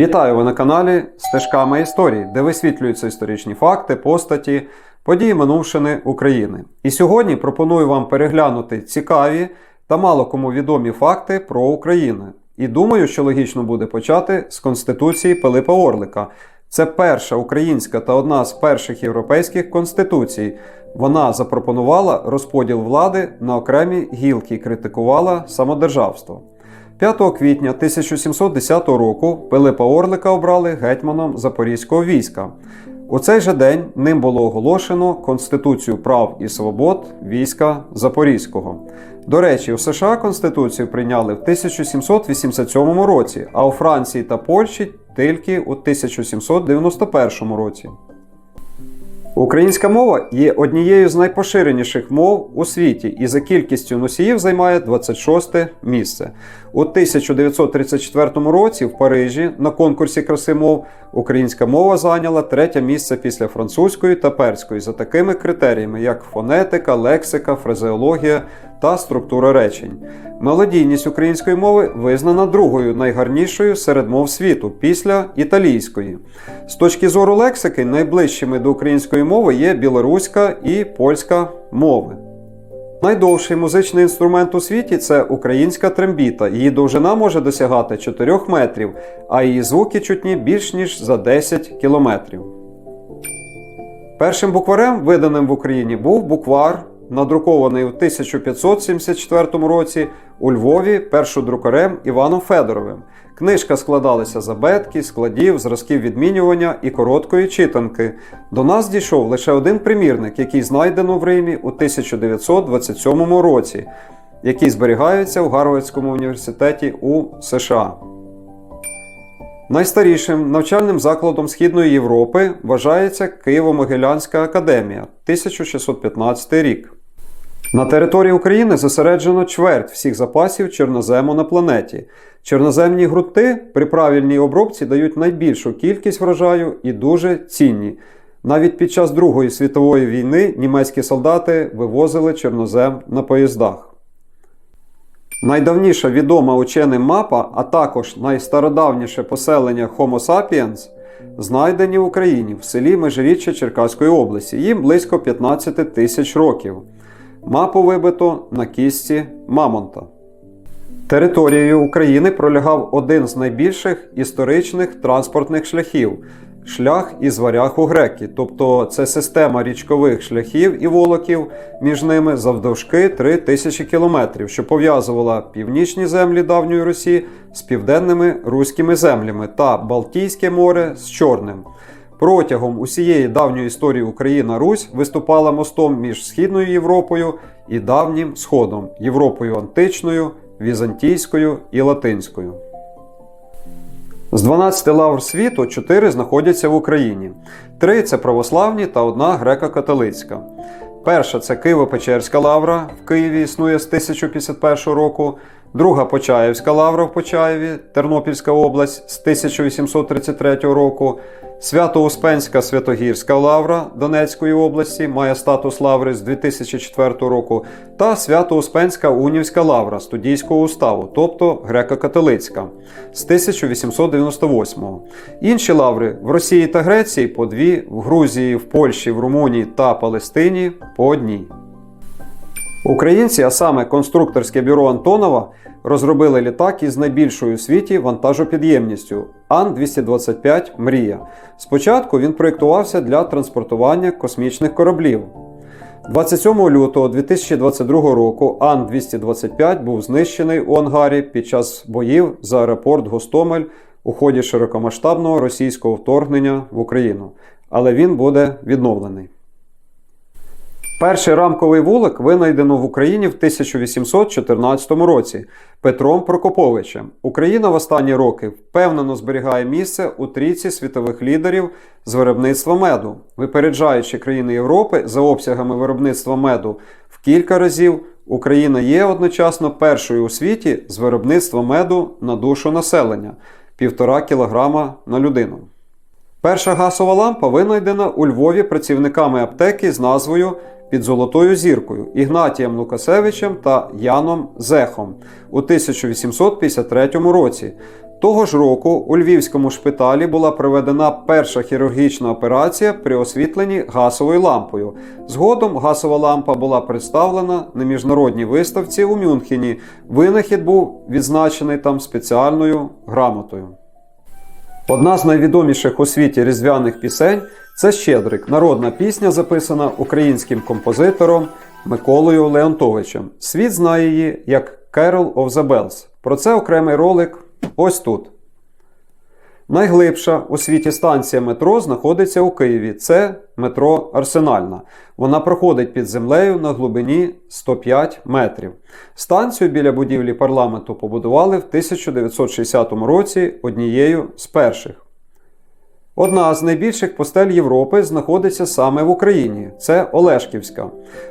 Вітаю ви на каналі Стежками історії, де висвітлюються історичні факти, постаті, події минувшини України. І сьогодні пропоную вам переглянути цікаві та мало кому відомі факти про Україну. І думаю, що логічно буде почати з Конституції Пилипа Орлика. Це перша українська та одна з перших європейських конституцій. Вона запропонувала розподіл влади на окремі гілки критикувала самодержавство. 5 квітня 1710 року Пилипа Орлика обрали гетьманом Запорізького війська. У цей же день ним було оголошено Конституцію прав і свобод війська Запорізького. До речі, у США Конституцію прийняли в 1787 році, а у Франції та Польщі тільки у 1791 році. Українська мова є однією з найпоширеніших мов у світі і за кількістю носіїв займає 26 місце. У 1934 році в Парижі на конкурсі краси мов українська мова зайняла третє місце після французької та перської за такими критеріями, як фонетика, лексика, фразеологія та структура речень. Мелодійність української мови визнана другою найгарнішою серед мов світу після італійської. З точки зору лексики, найближчими до української мови є білоруська і польська мови. Найдовший музичний інструмент у світі це українська трембіта. Її довжина може досягати 4 метрів, а її звуки чутні більш ніж за 10 кілометрів. Першим букварем, виданим в Україні, був буквар, надрукований у 1574 році у Львові першодрукарем Іваном Федоровим. Книжка складалася з абетки, складів, зразків відмінювання і короткої читанки. До нас дійшов лише один примірник, який знайдено в Римі у 1927 році, який зберігається у Гарвардському університеті у США. Найстарішим навчальним закладом Східної Європи вважається Києво-Могилянська академія 1615 рік. На території України зосереджено чверть всіх запасів чорнозему на планеті. Чорноземні грунти при правильній обробці дають найбільшу кількість врожаю і дуже цінні. Навіть під час Другої світової війни німецькі солдати вивозили чорнозем на поїздах. Найдавніша відома ученим мапа, а також найстародавніше поселення Homo sapiens знайдені в Україні в селі Межиріччя Черкаської області. Їм близько 15 тисяч років. Мапу вибито на кісті Мамонта. Територією України пролягав один з найбільших історичних транспортних шляхів шлях із у греки, тобто це система річкових шляхів і волоків між ними завдовжки 3000 кілометрів, що пов'язувала північні землі давньої Русі з південними руськими землями та Балтійське море з Чорним. Протягом усієї давньої історії Україна Русь виступала мостом між Східною Європою і давнім Сходом Європою античною, візантійською і латинською. З 12 лавр світу 4 знаходяться в Україні. Три це православні та одна греко-католицька. Перша це Києво-Печерська лавра в Києві існує з 1051 року. Друга Почаївська лавра в Почаєві, Тернопільська область з 1833 року. Свято-Успенська Святогірська лавра Донецької області має статус лаври з 2004 року. Та Свято-Успенська Унівська лавра студійського уставу, тобто греко-католицька з 1898. Інші лаври в Росії та Греції по дві, в Грузії, в Польщі, в Румунії та Палестині по одній. Українці, а саме конструкторське бюро Антонова, розробили літак із найбільшою у світі вантажопідємністю Ан-225 Мрія. Спочатку він проєктувався для транспортування космічних кораблів. 27 лютого 2022 року Ан-225 був знищений у ангарі під час боїв за аеропорт Гостомель у ході широкомасштабного російського вторгнення в Україну. Але він буде відновлений. Перший рамковий вулик винайдено в Україні в 1814 році Петром Прокоповичем. Україна в останні роки впевнено зберігає місце у трійці світових лідерів з виробництва меду, випереджаючи країни Європи за обсягами виробництва меду в кілька разів. Україна є одночасно першою у світі з виробництва меду на душу населення 1,5 кг на людину. Перша газова лампа винайдена у Львові працівниками аптеки з назвою під Золотою зіркою Ігнатієм Лукасевичем та Яном Зехом у 1853 році. Того ж року у Львівському шпиталі була проведена перша хірургічна операція при освітленні газовою лампою. Згодом газова лампа була представлена на міжнародній виставці у Мюнхені. Винахід був відзначений там спеціальною грамотою. Одна з найвідоміших у світі різдвяних пісень це Щедрик, народна пісня, записана українським композитором Миколою Леонтовичем. Світ знає її як Carol of the Bells. Про це окремий ролик ось тут. Найглибша у світі станція метро знаходиться у Києві. Це метро Арсенальна. Вона проходить під землею на глибині 105 метрів. Станцію біля будівлі парламенту побудували в 1960 році однією з перших. Одна з найбільших постель Європи знаходиться саме в Україні. Це Олешківська.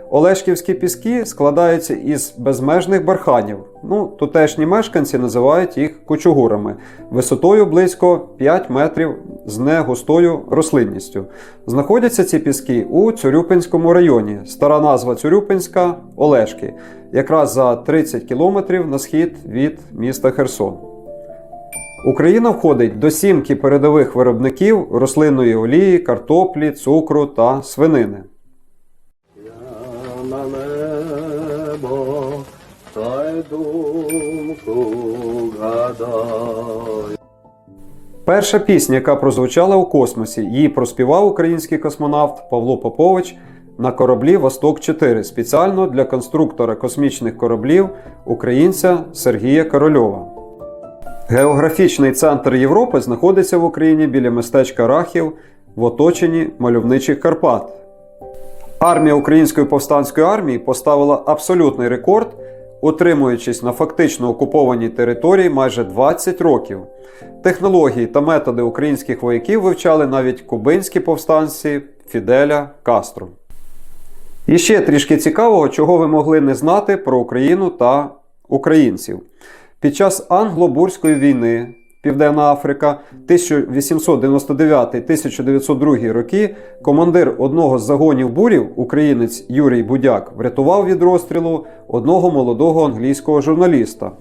Олешківські піски складаються із безмежних барханів. Ну, тутешні мешканці називають їх кучугурами, висотою близько 5 метрів з негустою рослинністю. Знаходяться ці піски у Цюрюпинському районі. Стара назва Цюрюпинська Олешки, якраз за 30 кілометрів на схід від міста Херсон. Україна входить до сімки передових виробників рослинної олії, картоплі, цукру та свинини. Я на небо, та й думку гадаю. Перша пісня, яка прозвучала у космосі, її проспівав український космонавт Павло Попович на кораблі Восток 4 спеціально для конструктора космічних кораблів українця Сергія Корольова. Географічний центр Європи знаходиться в Україні біля містечка Рахів в оточенні мальовничих Карпат. Армія Української повстанської армії поставила абсолютний рекорд, утримуючись на фактично окупованій території майже 20 років. Технології та методи українських вояків вивчали навіть кубинські повстанці Фіделя Кастро. І ще трішки цікавого, чого ви могли не знати про Україну та українців. Під час англо-бурської війни Південна Африка 1899-1902 роки командир одного з загонів бурів, українець Юрій Будяк, врятував від розстрілу одного молодого англійського журналіста.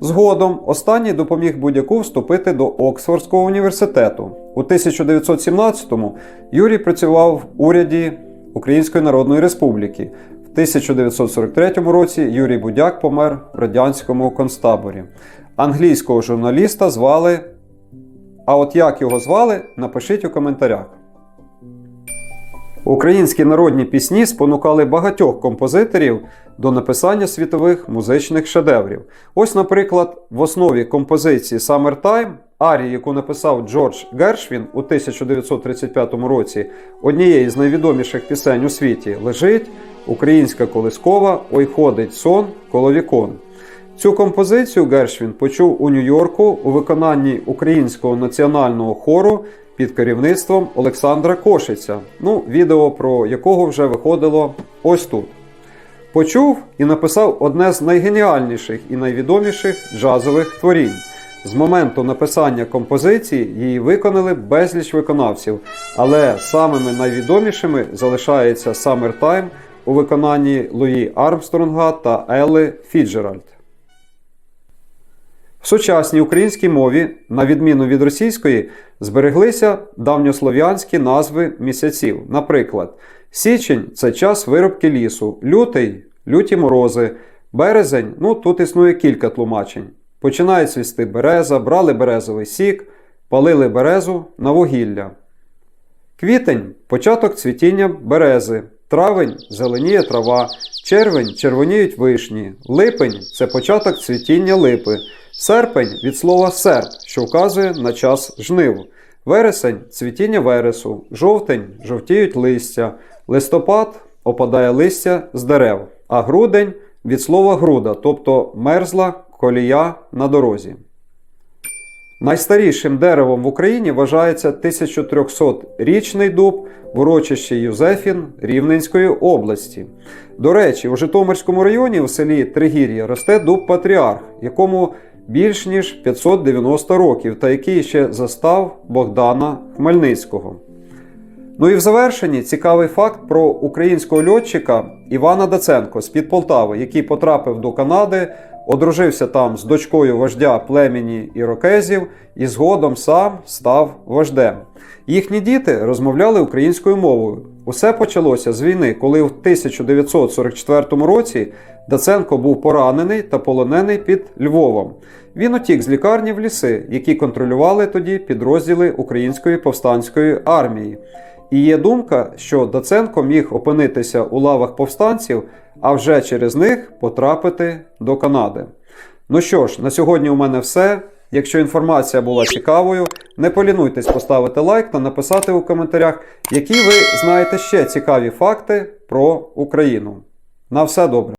Згодом останній допоміг Будяку вступити до Оксфордського університету. У 1917-му Юрій працював в уряді Української Народної Республіки. В 1943 році Юрій Будяк помер в радянському концтаборі. Англійського журналіста звали. А от як його звали, напишіть у коментарях. Українські народні пісні спонукали багатьох композиторів до написання світових музичних шедеврів. Ось, наприклад, в основі композиції Summertime арії, яку написав Джордж Гершвін у 1935 році, однієї з найвідоміших пісень у світі, лежить українська колискова Ой ходить сон коло вікон. Цю композицію Гершвін почув у Нью-Йорку у виконанні українського національного хору під керівництвом Олександра Кошиця, ну, відео про якого вже виходило ось тут. Почув і написав одне з найгеніальніших і найвідоміших джазових творінь. З моменту написання композиції її виконали безліч виконавців, але самими найвідомішими залишається Summertime у виконанні Луї Армстронга та Елли Фіджеральд. В сучасній українській мові, на відміну від російської, збереглися давньослов'янські назви місяців. Наприклад, січень це час виробки лісу, лютий люті морози, березень ну тут існує кілька тлумачень. Починає цвісти береза, брали березовий сік, палили березу на вугілля. Квітень початок цвітіння берези, травень зеленіє трава, червень червоніють вишні, липень це початок цвітіння липи. Серпень від слова серп, що вказує на час жнив. Вересень цвітіння вересу, жовтень жовтіють листя, листопад опадає листя з дерев, а грудень від слова груда, тобто мерзла колія на дорозі. Найстарішим деревом в Україні вважається 1300-річний дуб в урочищі Юзефін Рівненської області. До речі, у Житомирському районі у селі Тригір'я росте дуб Патріарх, якому більш ніж 590 років, та який ще застав Богдана Хмельницького. Ну і в завершенні цікавий факт про українського льотчика Івана Даценко з-під Полтави, який потрапив до Канади одружився там з дочкою вождя племені ірокезів і згодом сам став вождем. Їхні діти розмовляли українською мовою. Усе почалося з війни, коли в 1944 році Даценко був поранений та полонений під Львовом. Він утік з лікарні в ліси, які контролювали тоді підрозділи Української повстанської армії. І є думка, що Даценко міг опинитися у лавах повстанців, а вже через них потрапити до Канади. Ну що ж, на сьогодні у мене все. Якщо інформація була цікавою, не полінуйтесь поставити лайк та написати у коментарях, які ви знаєте ще цікаві факти про Україну. На все добре!